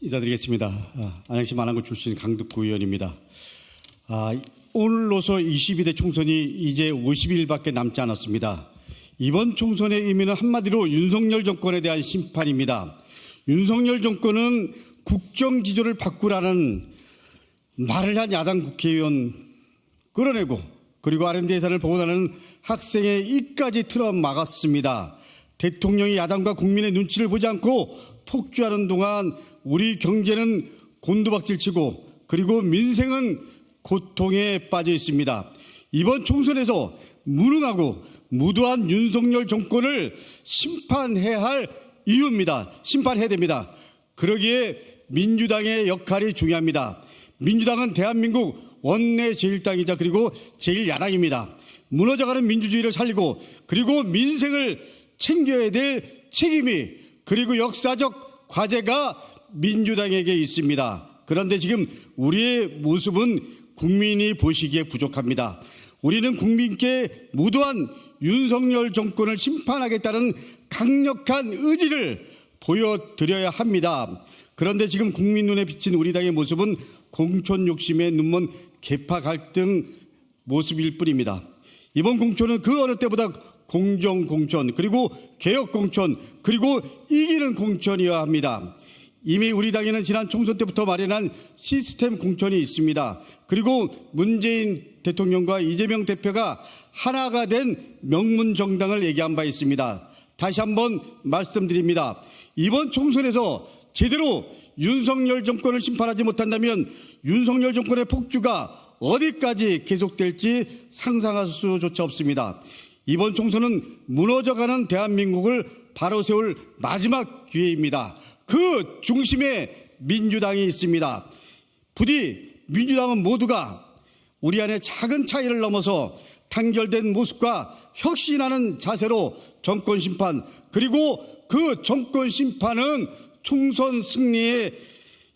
인사드리겠습니다. 아, 안양시 만안구 출신 강득구 의원입니다. 아, 오늘로서 22대 총선이 이제 50일밖에 남지 않았습니다. 이번 총선의 의미는 한마디로 윤석열 정권에 대한 심판입니다. 윤석열 정권은 국정 기조를 바꾸라는 말을 한 야당 국회의원 끌어내고 그리고 R&D 예산을 보고하는 학생의 입까지 틀어 막았습니다. 대통령이 야당과 국민의 눈치를 보지 않고 폭주하는 동안 우리 경제는 곤두박질 치고 그리고 민생은 고통에 빠져 있습니다. 이번 총선에서 무능하고 무도한 윤석열 정권을 심판해야 할 이유입니다. 심판해야 됩니다. 그러기에 민주당의 역할이 중요합니다. 민주당은 대한민국 원내 제1당이자 그리고 제1야당입니다. 무너져가는 민주주의를 살리고 그리고 민생을 챙겨야 될 책임이 그리고 역사적 과제가 민주당에게 있습니다. 그런데 지금 우리의 모습은 국민이 보시기에 부족합니다. 우리는 국민께 무도한 윤석열 정권을 심판하겠다는 강력한 의지를 보여드려야 합니다. 그런데 지금 국민 눈에 비친 우리 당의 모습은 공천 욕심에 눈먼 개파 갈등 모습일 뿐입니다. 이번 공천은 그 어느 때보다 공정 공천 그리고 개혁 공천 그리고 이기는 공천이어야 합니다. 이미 우리 당에는 지난 총선 때부터 마련한 시스템 공천이 있습니다. 그리고 문재인 대통령과 이재명 대표가 하나가 된 명문 정당을 얘기한 바 있습니다. 다시 한번 말씀드립니다. 이번 총선에서 제대로 윤석열 정권을 심판하지 못한다면 윤석열 정권의 폭주가 어디까지 계속될지 상상할 수조차 없습니다. 이번 총선은 무너져가는 대한민국을 바로 세울 마지막 기회입니다. 그 중심에 민주당이 있습니다. 부디 민주당은 모두가 우리 안에 작은 차이를 넘어서 단결된 모습과 혁신하는 자세로 정권 심판 그리고 그 정권 심판은 총선 승리에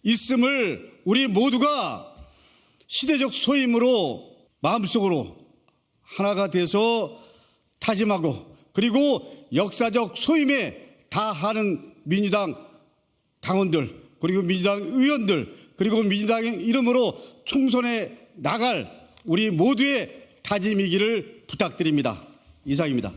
있음을 우리 모두가 시대적 소임으로 마음속으로 하나가 돼서 다짐하고 그리고 역사적 소임에 다하는 민주당 당원들 그리고 민주당 의원들 그리고 민주당 이름으로 총선에 나갈 우리 모두의 다짐이기를 부탁드립니다. 이상입니다.